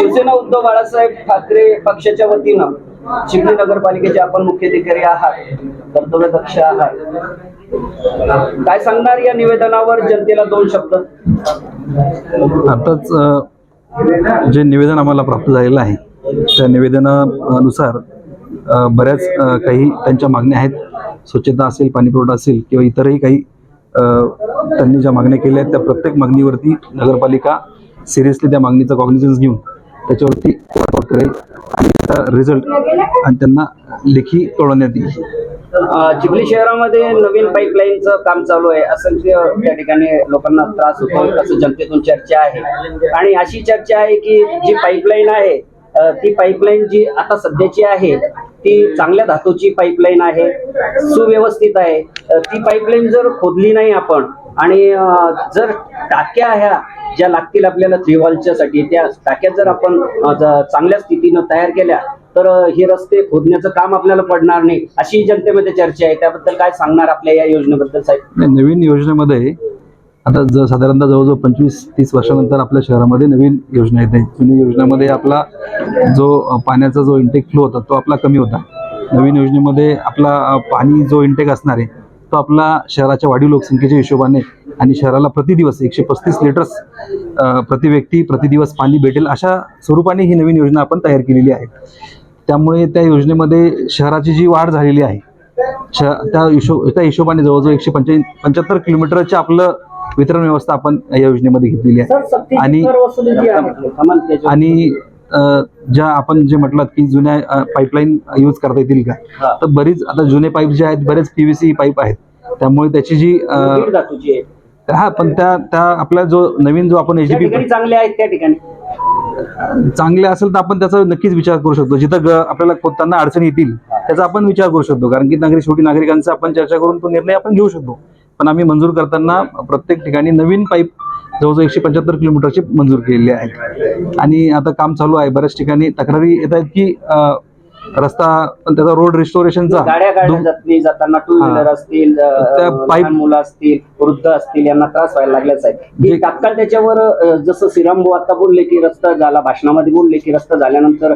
शिवसेना उद्धव बाळासाहेब ठाकरे पक्षाच्या वतीनं चिखली नगरपालिकेचे आपण मुख्याधिकारी आहात कर्तव्यदक्ष आहात. काय सांगणार या निवेदनावर? जनतेला दोन शब्द. आताच जे निवेदन आम्हाला प्राप्त झालेलं आहे त्या निवेदनानुसार बऱ्याच काही त्यांच्या मागण्या आहेत. स्वच्छता असेल पाणीपुरवठा असेल किंवा इतरही काही त्यांनी ज्या मागण्या केल्या आहेत त्या प्रत्येक मागणीवरती नगरपालिका सिरियसली त्या मागणीचा कॉग्निझन्स घेऊन त्याच्यावरती वर्कआउट करेल आणि त्याचा रिझल्ट आणि त्यांना लेखी कळवण्यात येईल चिखली शहरामध्ये नवीन पाईपलाईनचं काम चालू आहे. असंख्य त्या ठिकाणी लोकांना त्रास होतो असं जनतेतून चर्चा आहे. आणि अशी चर्चा आहे की जी पाईपलाईन आहे ती पाईपलाईन जी आता सध्याची आहे ती चांगल्या धातूची पाईपलाईन आहे सुव्यवस्थित आहे. ती पाईपलाईन जर खोदली नाही आपण आणि जर टाक्या ह्या ज्या लागतील आपल्याला थ्री साठी त्या टाक्या जर आपण चांगल्या स्थितीनं तयार केल्या तर हे रस्ते खोदण्याचं काम आपल्याला पडणार नाही अशी जनतेमध्ये चर्चा आहे. त्याबद्दल काय सांगणार आपल्या या योजनेबद्दल साहेब? नवीन योजनेमध्ये आता जर साधारणतः जवळजवळ पंचवीस तीस वर्षानंतर आपल्या शहरामध्ये नवीन योजना येते जुनी योजनेमध्ये आपला जो पाण्याचा जो इंटेक फ्लो होता तो आपला कमी होता. नवीन योजनेमध्ये आपला पाणी जो इंटेक असणार आहे तो आपला शहराच्या वाढीव लोकसंख्येच्या हिशोबाने आणि शहराला प्रति दिवस एकशे पस्तीस लिटर्स प्रति व्यक्ती प्रति दिवस पाणी भेटेल अशा स्वरूपाने ही नवीन योजना आपण तयार केलेली आहे. त्यामुळे त्या योजनेमध्ये शहराची जी वाढ झालेली आहे श- त्या हिशो त्या हिशोबाने जवळजवळ एकशे पंच्या पंच्याहत्तर किलोमीटरचे आपलं वितरण व्यवस्था आपण या योजनेमध्ये घेतलेली आहे. आणि- आणि ज्या आपण जे म्हटलात की जुन्या पाईपलाईन यूज करता येतील. का? तर बरीच आता जुने पाईप जे आहेत बरेच पीव्हीसी पाईप आहेत. त्यामुळे त्याची जी हा पण त्या त्या आपला जो नवीन जो आपण ठिकाणी चांगले आहेत त्या ठिकाणी. चांगले असेल तर आपण त्याचा नक्कीच विचार करू शकतो. जिथं आपल्याला खोदताना अडचणी येतील त्याचा आपण विचार करू शकतो. कारण की नागरिक शेवटी नागरिकांचा आपण चर्चा करून तो निर्णय आपण घेऊ शकतो. पण आम्ही मंजूर करताना प्रत्येक ठिकाणी नवीन पाईप जवळजवळ एकशे पंच्याहत्तर किलोमीटरचे मंजूर केलेले आहेत आणि आता काम चालू आहे. बऱ्याच ठिकाणी तक्रारी येत आहेत की रस्ता पण त्याचा रोड रिस्टोरेशनचा गाड्या काढल्या जातली जाताना टू व्हीलर. असतील मुलं असतील वृद्ध असतील यांना त्रास व्हायला लागल्याच आहे तात्काळ त्याच्यावर जसं श्रीराम भाऊ आता बोलले की रस्ता झाला भाषणामध्ये बोलले की रस्ता झाल्यानंतर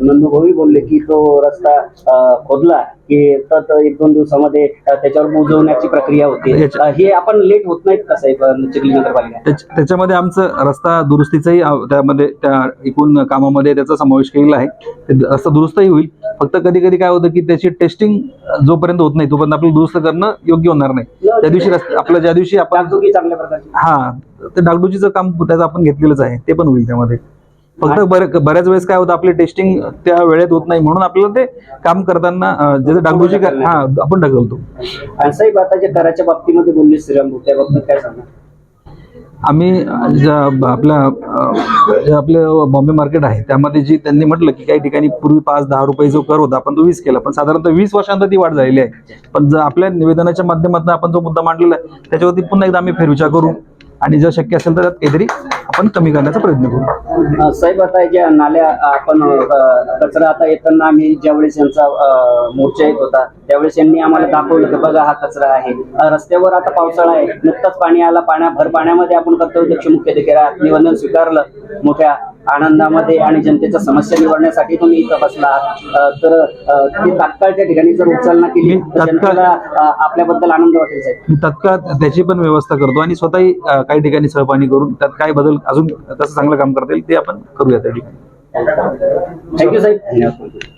नंदूभाऊही बोलले की तो रस्ता खोदला की तर एक दोन दिवसामध्ये त्याच्यावर बुजवण्याची प्रक्रिया होते. याच्या- हे आपण लेट होत नाहीत का साहेब चिखली नगरपालिका त्याच- त्याच्यामध्ये आमचं रस्ता दुरुस्तीचाही त्यामध्ये त्या एकूण कामामध्ये त्याचा समावेश केलेला आहे. ते रस्ता दुरुस्तही होईल. फक्त कधी कधी काय होतं की त्याची टेस्टिंग जोपर्यंत होत नाही तोपर्यंत आपल्याला दुरुस्त करणं योग्य होणार नाही. त्या दिवशी रस्ते आपलं ज्या दिवशी आपण चांगल्या प्रकारची. हा ते डागडुजीचं काम त्याचं आपण घेतलेलंच आहे. ते पण होईल त्यामध्ये. फक्त बऱ्या- बऱ्याच वेळेस काय होतं आपली टेस्टिंग त्या वेळेत होत नाही म्हणून आपल्याला ते काम करताना डागडुजी काय- हा आपण ढकलतो. आणि साहेब आता जे कराच्या बाबतीमध्ये बोलले श्रीराम त्या बाबतीत काय सांगणार? आम्ही ज्या आपल्या जे आपले बॉम्बे मार्केट आहे त्यामध्ये जी त्यांनी म्हटलं की काही ठिकाणी पूर्वी पाच दहा रुपये जो कर होता आपण तो वीस केला. पण साधारणतः वीस वर्षांतर ती वाढ झालेली आहे. पण जर आपल्या निवेदनाच्या माध्यमातून आपण जो मुद्दा मांडलेला आहे त्याच्यावरती पुन्हा एकदा आम्ही फेरविचार करू. आणि जर शक्य असेल तर त्यात काहीतरी आपण कमी करण्याचा प्रयत्न करू. साहेब आता ज्या नाल्या आपण कचरा आता येताना आम्ही ज्यावेळेस यांचा मोर्चा येत होता त्यावेळेस यांनी आम्हाला दाखवलं की बघा हा कचरा आहे. रस्त्यावर आता पावसाळा आहे. नुकताच पाणी आला पाण्या भर पाण्यामध्ये आपण कर्तव्यदक्ष मुख्याधिकारी निबंधन स्वीकारलं मोठ्या आनंदामध्ये आणि जनतेच्या समस्या निवडण्यासाठी तुम्ही इथं बसला. तर ती तात्काळच्या ठिकाणी जर उचलना केली तर जनतेला आपल्याबद्दल आनंद वाटेल साहेब. मी तत्काळ त्याची पण व्यवस्था करतो आणि स्वतःही काही ठिकाणी सहपाणी करून त्यात काय बदल अजून कसं चांगलं काम करता येईल ते आपण करूया त्या ठिकाणी. थँक्यू साहेब.